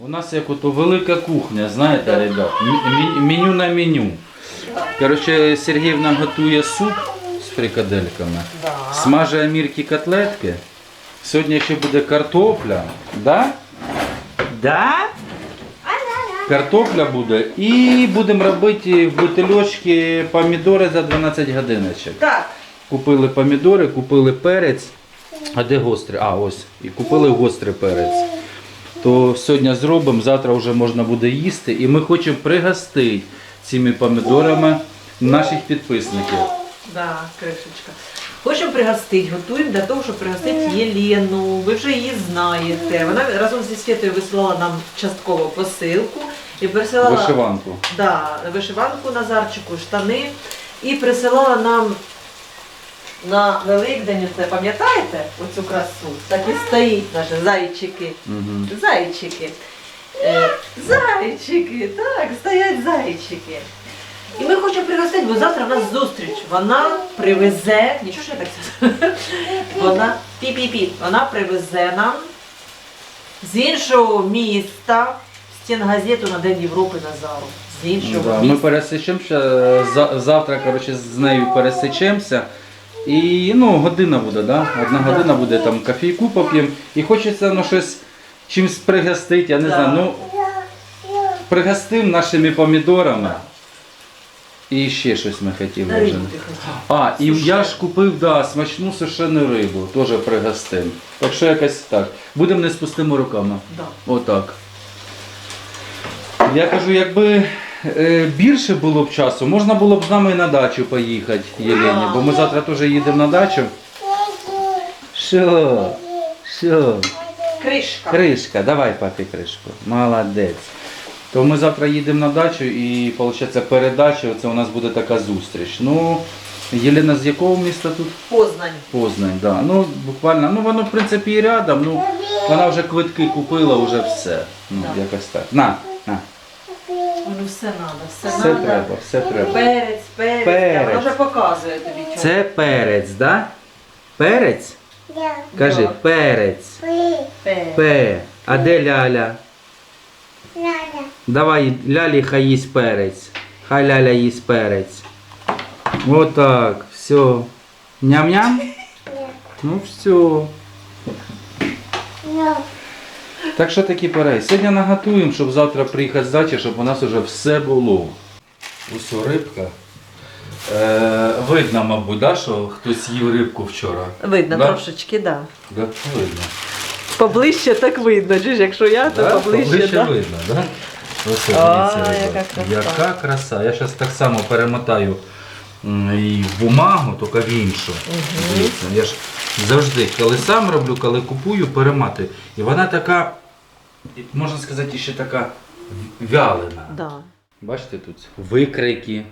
У нас як ото велика кухня, знаєте, ребят, меню на меню. Коротше, Сергіївна готує суп з фрикадельками, Да. смаже амірки котлетки. Сьогодні ще буде картопля. Да? Да? Картопля буде. І будемо робити в бутильочки помідори за 12 годиночок. Так, Купили помідори, купили перець. А де гострий? А, ось. І купили гострий перець. То сьогодні зробимо, завтра вже можна буде їсти. І ми хочемо пригостити цими помідорами наших підписників. да, кришечка. Хочемо пригостити, готуємо для того, щоб пригостити Єлену. Ви вже її знаєте. Вона разом зі Світою висилала нам частково посилку і присилала Вишиванку. Да, вишиванку Назарчику, штани. І присилала нам на Великдень, це пам'ятаєте оцю красу? Так і стоїть наші зайчики. Угу. Зайчики. Е, зайчики, так, стоять зайчики. І ми хочемо пригостити, бо завтра в нас зустріч. Вона привезе, нічого що я так сказала, вона пі-пі-пі, вона привезе нам з іншого міста стінгазету на День Європи Назару. З іншого Да, ми міста. пересечемося, за- завтра коротше, з нею пересечемося. І ну, година буде, да? одна година буде там кофійку поп'ємо. І хочеться ну, щось чимось пригостити, я не знаю. Ну, пригостим нашими помідорами. І ще щось ми хотіли вже. А, і я ж купив да, смачну сушену рибу, теж пригостим. Так що якось так. Будемо не з пустими руками. Отак. Я кажу, якби більше було б часу, можна було б з нами на дачу поїхати, Єлені, бо ми завтра теж їдемо на дачу. Що? Що? Кришка. Кришка, давай папі кришку. Молодець. То ми завтра їдемо на дачу і виходить передача, це у нас буде така зустріч. Ну, Єлена з якого міста тут? Познань. Познань, да. Ну, буквально, ну воно в принципі і рядом, ну вона вже квитки купила, вже все. Ну, Да. якось так. На. Ну все треба, все, Все треба. треба, все треба. Перець, перець. Перець. Вона вже показує тобі чого. Це перець, да? Перець? Кажи, Да. перець. Перець. П. А де ляля? Давай лялі хай їсть перець. Хай ляля їсть перець. Отак, все. Ням-ням? Ну все. Так що такі пора. Сьогодні наготуємо, щоб завтра приїхати з дачі, щоб у нас вже все було. Усьо рибка. Е, видно, мабуть, да, що хтось їв рибку вчора. Видно Да? трошечки, так. Да. Да, видно. Поближче так видно, ж якщо я, то Да? поближче, Поближче да? видно, да? Ось А, дивіться, яка краса. Яка краса. Я зараз так само перемотаю і в бумагу, тільки в іншу. Дивіться, я ж завжди, коли сам роблю, коли купую, перематую. І вона така, можна сказати, ще така вялена. Да. Бачите тут викрики,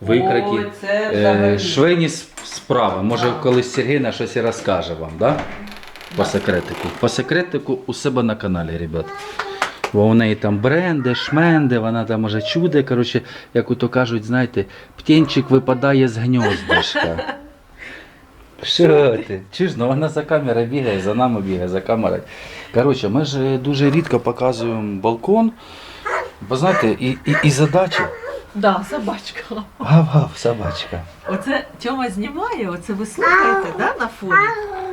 викрики. Ой, це Е, взагалі. швейні с- справи. Може, колись Сергійна щось і розкаже вам, да? По секретику. По секретику у себе на каналі, ребят. Бо у неї там бренди, шменди, вона там може чуде. Коротше, як ото кажуть, знаєте, птенчик випадає з гніздечка. Що ти? Чуєш, ну вона за камерою бігає, за нами бігає, за камерою. Коротше, ми ж е, дуже рідко показуємо балкон. Бо знаєте, і, і, і задача. Да, собачка. Гав-гав, собачка. Оце Тьома знімає, оце ви слухаєте, да, на фоні?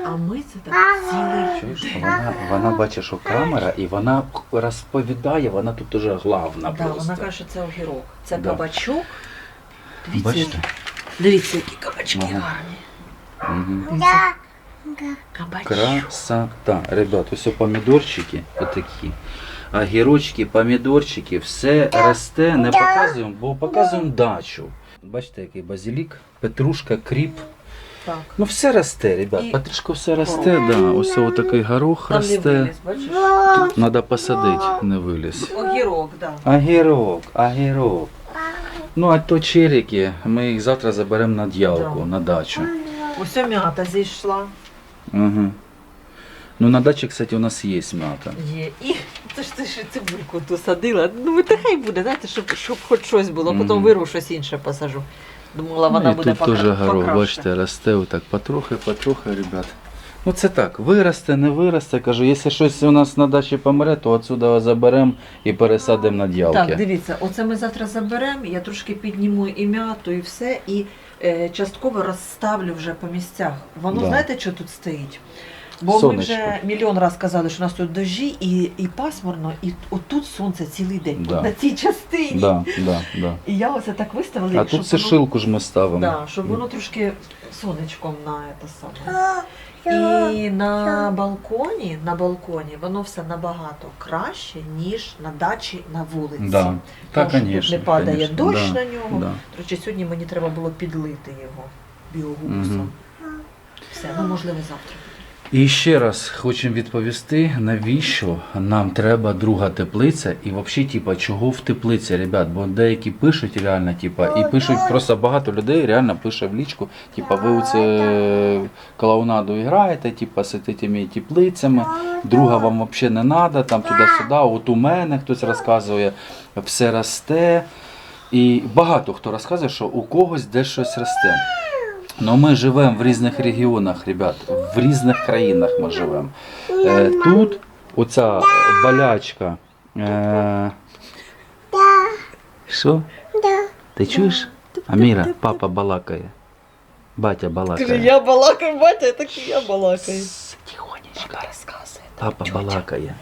А ми це так цілий. Чуєш, вона, вона бачить, що камера, і вона розповідає, вона тут уже главна Да, просто. вона каже, що це огірок. Це Да. кабачок. Дивіться, Бачите? які, дивіться, які кабачки Ага. гарні. Угу. Кабачок. Красота. Ребят, ось помідорчики отакі. Огірочки, помідорчики, все росте, не показуємо, бо показуємо дачу. Бачите, який базилік, петрушка, кріп. Так. Ну все росте, ребят. І Петрушка все росте, да. Ось отакий горох Там не росте. виліз, бачиш? Треба посадити, не виліз. Огірок, да. Огірок, огірок. Ну, а то черіки, ми їх завтра заберемо на д'ялку, Да. на дачу. Ось м'ята зійшла. Угу. Ну, на дачі, кстати, у нас є м'ята. Є. І це ж ти ж цибульку ту садила. Ну, та хай буде, знаєте, щоб, щоб хоч щось було, потім Мгм. вирву щось інше посажу. Думала, вона ну, і буде тут теж горох, бачите, росте отак потрохи, потрохи, ребят. Ну це так, виросте, не виросте. Кажу, якщо щось у нас на дачі помре, то отсюди заберемо і пересадимо на ділки. Так, дивіться, оце ми завтра заберемо, я трошки підніму і м'яту, і все, і е, частково розставлю вже по місцях. Воно Да. знаєте, що тут стоїть? Бо Сонечко. ми вже мільйон раз казали, що у нас тут дожі і, і пасмурно, і отут сонце цілий день, Да. от на цій частині. Да, да, да. І я оце так виставила, А щоб тут це воно- шилку ж ми ставимо. Да, щоб воно трошки сонечком на те саме. І на балконі, на балконі воно все набагато краще, ніж на дачі на вулиці. Да. Тому Так, що тут не падає конечно. дощ да. на нього. Да. До речі, сьогодні мені треба було підлити його біогумусом. Мгм. Все, ну можливо завтра. І ще раз хочемо відповісти, навіщо нам треба друга теплиця і взагалі, типа, чого в теплиці, ребят, бо деякі пишуть реально, типа, і пишуть просто багато людей реально пише в лічку, типа, ви у це клоунаду граєте, типа, цими теплицями, друга вам взагалі не треба, там туди-сюди, от у мене хтось розказує, все росте. І багато хто розказує, що у когось десь щось росте. Ну ми живемо в різних регіонах, ребят, в різних країнах ми живемо. Е, тут оця болячка. Е, що? Ти чуєш? Аміра, папа балакає. Батя балакає. Я балакаю, батя, так і я балакаю. Тихонечко. Розказує. Папа балакає.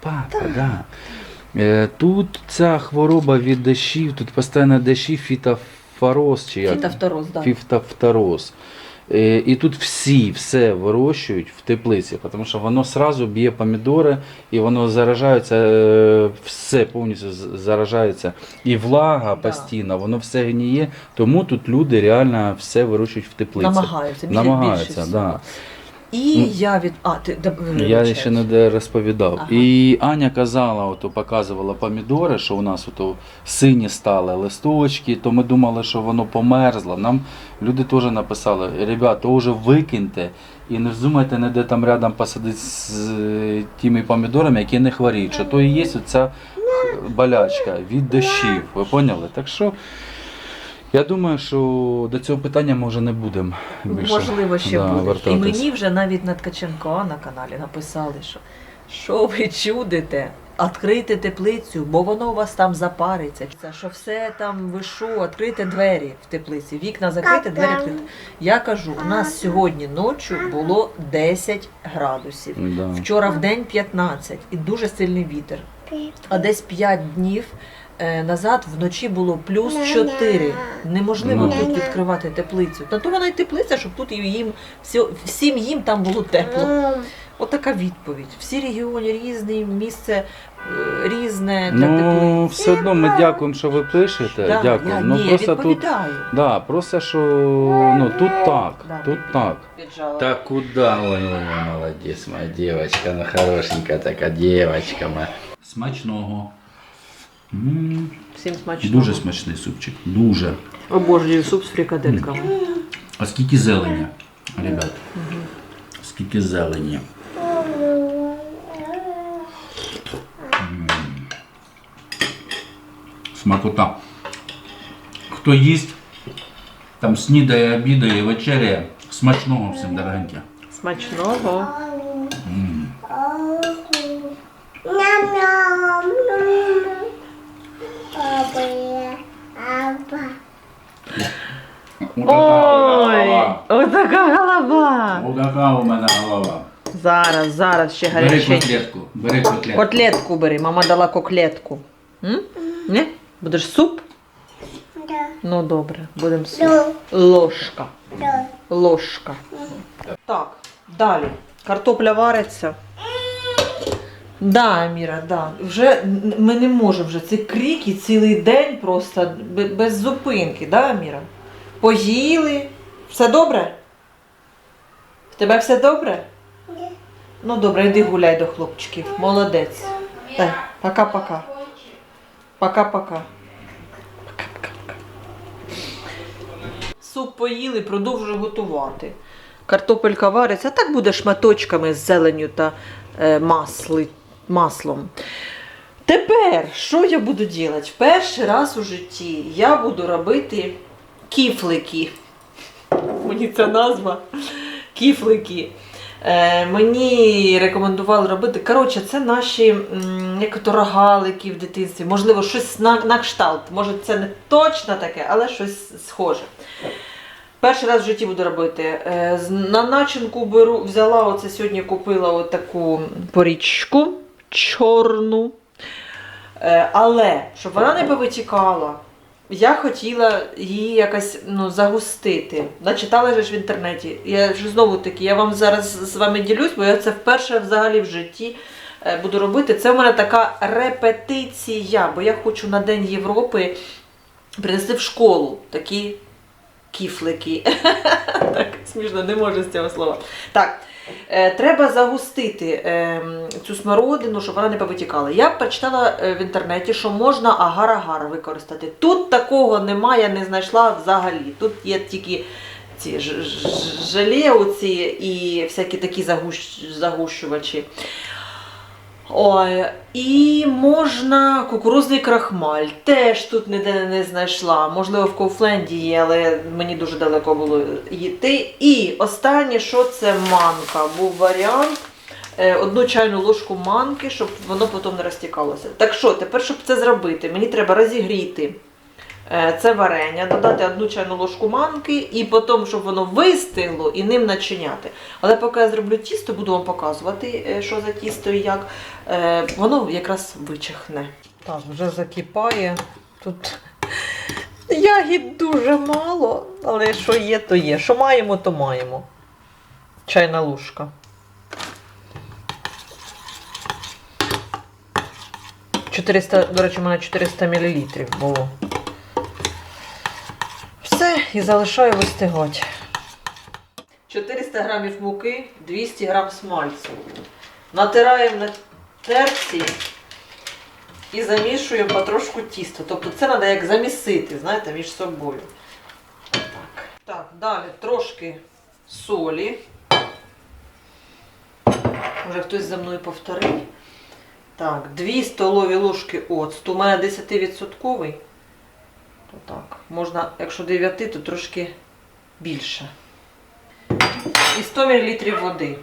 Папа, да. Е, тут ця хвороба від дощів, тут постійно дощі фітофороз чи як? Фітофтороз, да. Фітофтороз. Е, І тут всі все вирощують в теплиці, тому що воно сразу б'є помідори і воно заражається, е, все повністю заражається. І влага постійно, воно все гніє. Тому тут люди реально все вирощують в теплиці. Намагаються. більше- Намагаються, більше да. І Ну, я від. А, ти да, Я ще не де розповідав. Ага. І Аня казала, ото показувала помідори, що у нас ото сині стали листочки, то ми думали, що воно померзло. Нам люди теж написали, ребята, то вже викиньте і не вздумайте ніде там рядом посадити з тими помідорами, які не хворіють. Що то і є оця болячка від дощів. Ви поняли? Так що я думаю, що до цього питання ми вже не будемо більше Можливо, ще да, буде. І вертатись. мені вже навіть на Ткаченко на каналі написали, що що ви чудите? Відкрийте теплицю, бо воно у вас там запариться. Це що все там ви що, відкрийте двері в теплиці, вікна закрити, двері відкрити. Я кажу, у нас сьогодні ночі було 10 градусів. Да. Вчора в день 15 і дуже сильний вітер. А десь 5 днів назад вночі було плюс 4. Неможливо Ну. тут відкривати теплицю. Та то вона й теплиця, щоб тут їм всі- всім їм там було тепло. Отака відповідь. Всі регіони різні, місце е, різне для Ну, теплиць. все одно ми дякуємо, що ви пишете. Да, Дякую. Я, ну ні, просто тут. відповідаю. Да, просто що ну тут так. Да, тут так. Віджала. Так куда? Ой, ой, ой, молодець, моя девочка, ну хорошенька така девочка моя. Смачного. м Всім смачного. Дуже смачний супчик. Дуже. Обожнюю суп з фрикадельками. А скільки зелені, ребят? Скільки зелені. М. Смакота. Хто їсть, там снідає, обідає, вечеряє. Смачного всім, дорогенькі. Смачного. М. Ой, отака голова. Отака у мене голова. Зараз, зараз ще Бери гаряченько. котлетку, бери котлетку. Котлетку бери, мама дала котлетку. М? Не? Будеш суп? Ну добре, будемо суп. Ложка. Ложка. Так, далі. Картопля вариться. Да, Міра, да. Вже н- ми не можемо вже. Ці крики цілий день просто бе- без зупинки, да, Міра? Поїли. Все добре? В тебе все добре? Ну добре, йди гуляй до хлопчиків. Молодець. Пока-пока. Пока-пока. Суп поїли, продовжую готувати. Картопелька вариться, а так буде шматочками з зеленю та е, масли, маслом. Тепер, що я буду робити? Перший раз у житті я буду робити кіфлики. Мені ця назва. Кіфлики. Е, мені рекомендували робити. Коротше, це наші як то рогалики в дитинстві. Можливо, щось на, на кшталт. Може, це не точно таке, але щось схоже. Перший раз в житті буду робити. Е, на начинку беру, взяла оце сьогодні купила отаку порічку чорну. Е, але щоб вона не повитікала, я хотіла її якось ну, загустити. Начитала ж в інтернеті. Я ж знову таки, я вам зараз з вами ділюсь, бо я це вперше взагалі в житті е, буду робити. Це в мене така репетиція, бо я хочу на День Європи принести в школу такі кіфлики. так смішно, не можу з цього слова. Так. Е, треба загустити е, цю смородину, щоб вона не повитікала. Я прочитала е, в інтернеті, що можна агар-агар використати. Тут такого немає, я не знайшла взагалі. Тут є тільки ці желе і всякі такі загущ, загущувачі. Ой, і можна кукурузний крахмаль. Теж тут ніде не знайшла. Можливо, в Кофленді є, але мені дуже далеко було йти. І останнє, що це манка. Був варіант. е, Одну чайну ложку манки, щоб воно потім не розтікалося. Так що, тепер, щоб це зробити, мені треба розігріти це варення, додати одну чайну ложку манки і потім, щоб воно вистигло і ним начиняти. Але поки я зроблю тісто, буду вам показувати, е, що за тісто і як. Е, Воно якраз вичихне. Так, вже закипає. Тут ягід дуже мало, але що є, то є. Що маємо, то маємо. Чайна ложка. До речі, у мене 400 мл було. І залишаю вистигати. 400 грамів муки, 200 грам смальцю. Натираємо на терці і замішуємо потрошку тісто. Тобто це треба як замісити, знаєте, між собою. Так. Так, далі трошки солі. Може хтось за мною повторить. Так, 2 столові ложки оцту. У мене 10%. То так. Можна, якщо 9, то трошки більше. І 100 мл води.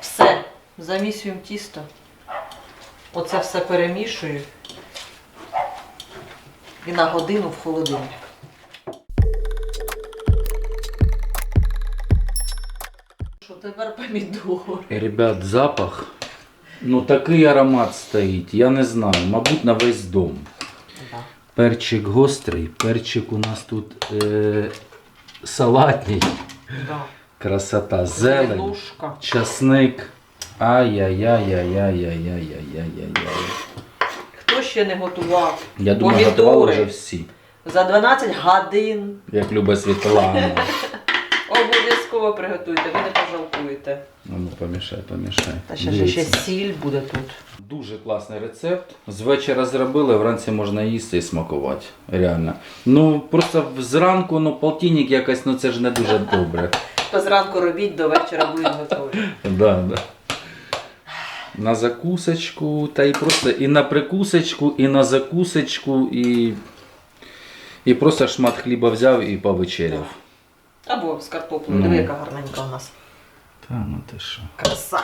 Все. Замісюємо тісто. Оце все перемішую. І на годину в холодильник. Що тепер помідори? І, ребят, запах. Ну такий аромат стоїть, я не знаю, мабуть, на весь дом. Перчик гострий, перчик у нас тут е, салатний, Да. красота, зелень, Ложка. часник. Ай-яй-яй-яй-яй-яй-яй-яй-яй. Хто ще не готував? Я думаю, Помідори. готували вже всі, За 12 годин як любить Світлана. Обов'язково приготуйте, ви не пожалкуєте. Ну, ну, помішай, помішай. Та ще, ще, ще Дивіться. сіль буде тут. Дуже класний рецепт. З вечора зробили, вранці можна їсти і смакувати. Реально. Ну просто зранку, ну полтинник якось, ну це ж не дуже добре. То зранку робіть, до вечора будуть готові. Да, да. На закусочку, та і просто і на прикусочку, і на закусочку, і, і просто шмат хліба взяв і повечеряв. Або з картоплею. Ну. Диви, яка гарненька у нас. Та ну ти що. Краса.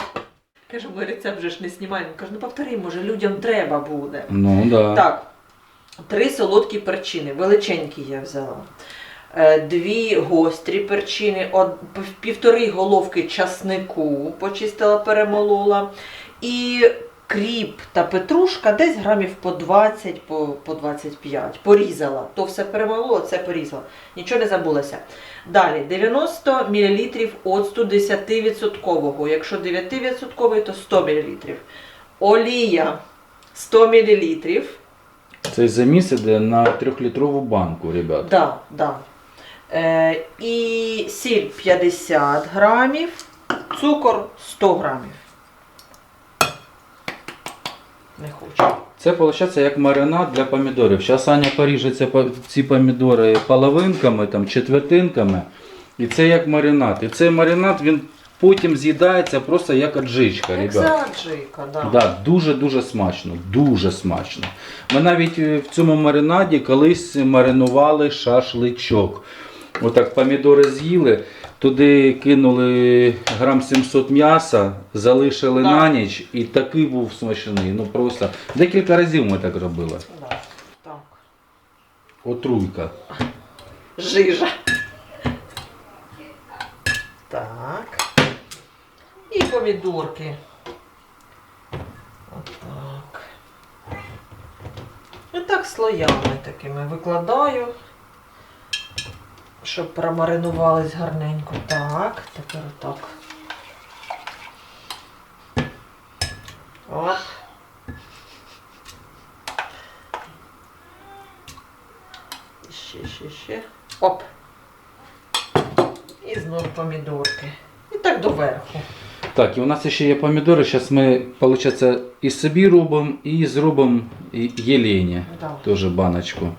Каже, ми рецепт вже ж не знімаємо. Каже, ну повтори, може людям треба буде. Ну да. Так, три солодкі перчини, величенькі я взяла. Е, Дві гострі перчини, од- півтори головки часнику почистила, перемолола. І кріп та петрушка десь грамів по 20, по, по 25. Порізала. То все перемолола, це порізала. Нічого не забулося. Далі 90 мл оцту 10%. Якщо 9%, то 100 мл. Олія 100 мл. Цей заміс іде на трьохлітрову банку, ребят. Да, да. Е, і сіль 50 грамів, цукор 100 грамів. Не хочу. Це виходить як маринад для помідорів. Зараз Аня поріже ці по- ці помідори половинками, там, четвертинками. І це як маринад. І цей маринад він потім з'їдається просто як аджичка, Як ребят. заджика, да. Да, дуже-дуже смачно. Дуже смачно. Ми навіть е, в цьому маринаді колись маринували шашличок. Отак помідори з'їли, Туди кинули грам 700 м'яса, залишили Да. на ніч і такий був смачний. Ну просто декілька разів ми так робили. Да. Так. Отруйка. Жижа. Так. І помідорки. Отак. І так слоями такими викладаю, щоб промаринувались гарненько. Так, тепер отак. От. Ще, ще, ще. Оп. І знов помідорки. І так доверху. Так, і у нас ще є помідори. Зараз ми, виходить, і собі робимо, і зробимо Єлені. Да. Теж баночку.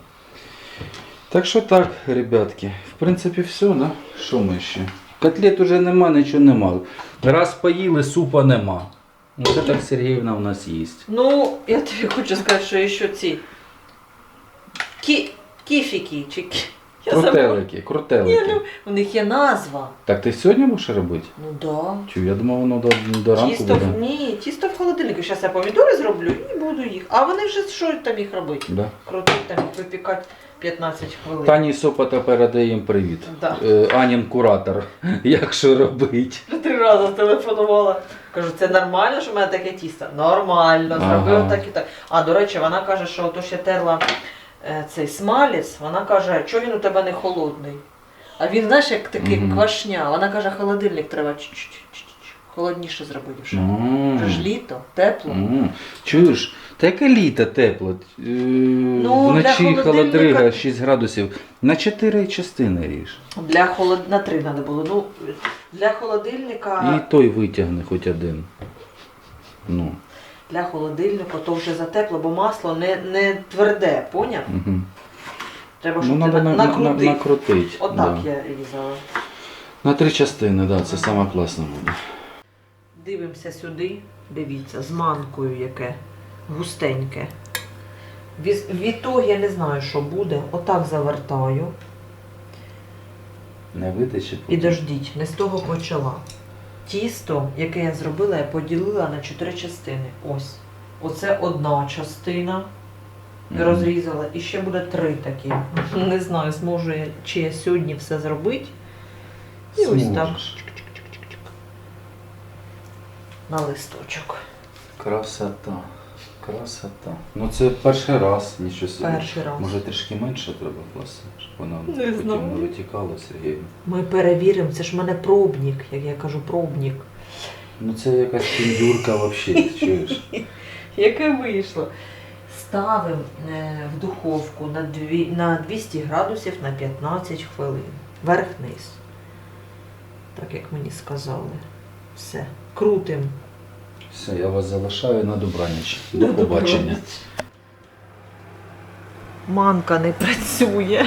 Так що так, ребятки. В принципі, все, да? Що ми ще? Котлет уже нема, нічого нема. Раз поїли, супа нема. Ну, це так Сергіївна у нас їсть. Ну, я тобі хочу сказати, що ще ці кі... кіфіки чи кі... Я. Крутелики, крутелики. люб- У них є назва. Так ти сьогодні будеш робити? Ну да. Чу, я думав, воно до, до ранку Тісто в буде. ні, тісто в холодильнику. Зараз я помідори зроблю і буду їх. А вони вже що там їх робити? Да. Крутить там їх випікати 15 хвилин. Тані Сопота передає їм привіт. Да. Е, Анін куратор. Як що робить? Три рази телефонувала. Кажу, це нормально, що в мене таке тісто? Нормально, Ага. зробив так і так. А до речі, вона каже, що то ще терла цей смалець, вона каже, що він у тебе не холодний. А він, знаєш, як такий Мгм. квашня. Вона каже, холодильник треба холодніше зробити вже. М. Вже ж літо, тепло. М. Чуєш? Та яке літо тепло? Е, Ну, для Вночі холодильника- холодрига 6 градусів. На 4 частини ріж. Для холод... на три треба було. Ну, для холодильника, І той витягне хоч один. Ну. Для холодильника то вже затепло, бо масло не, не тверде, поняв? Угу. Треба, Ну, щоб треба ти на, на, на, на, накрутив. накрутити. Отак да. я різала. На три частини, так, да, це саме класно буде. Дивимося сюди, дивіться, з манкою яке густеньке. Від, від того я не знаю, що буде. Отак завертаю. Не витече. І дождіть, не з того почала. Тісто, яке я зробила, я поділила на чотири частини. Ось. Оце одна частина. Мгм. Розрізала. І ще буде три такі. Не знаю, зможу я, чи я сьогодні все зробити. І ось так. На листочок. Красота. Красота. Ну це перший раз, нічого собі. Перший раз. Може трішки менше треба класти, щоб воно Не потім знаю. не витікало, Сергій. Ми перевіримо, це ж в мене пробник, як я кажу, пробник. Ну це якась піндюрка взагалі, чуєш? Яке вийшло? Ставимо е, в духовку на, дві, на 200 градусів на 15 хвилин. Верх-низ. Так як мені сказали. Все. Крутим. Все, я вас залишаю на добраніч. До побачення. Манка не працює.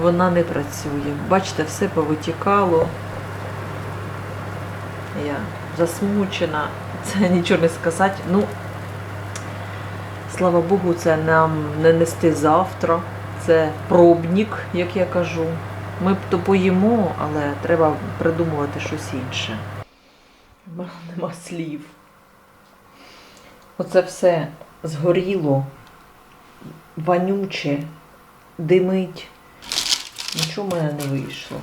Вона не працює. Бачите, все повитікало. Я засмучена. Це нічого не сказати. Ну, слава Богу, це нам не нести завтра. Це пробник, як я кажу. Ми б то поїмо, але треба придумувати щось інше. В мене Нема слів. Оце все згоріло, вонюче, димить. Нічого в мене не вийшло.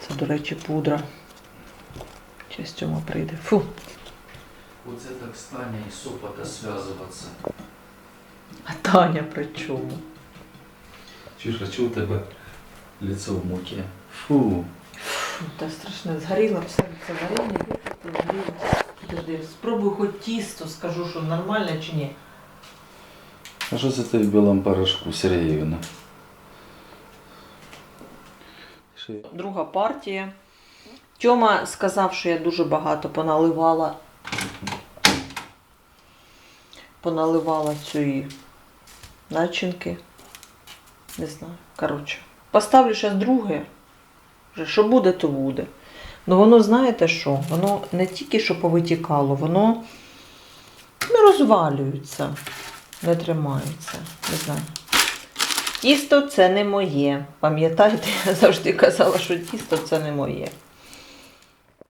Це, до речі, пудра. Щас Тьома прийде. Фу. Оце так стане і сопота зв'язуватися. А Таня при чому? Чуєш, хочу у тебе лицо в муки. Фу. Фу, Та страшне, згоріло все це варення, згоріло. Подожди, спробуй хоч тісто, скажу, що нормально чи ні. А що це ти в білому порошку, Сергіївна? Друга партія. Тьома сказав, що я дуже багато поналивала. Поналивала цієї начинки. Не знаю. Коротше. Поставлю зараз друге. Що буде, то буде. Ну воно, знаєте що? Воно не тільки що повитікало, воно не розвалюється. не тримається. Не знаю. Тісто це не моє. Пам'ятаєте, я завжди казала, що тісто це не моє.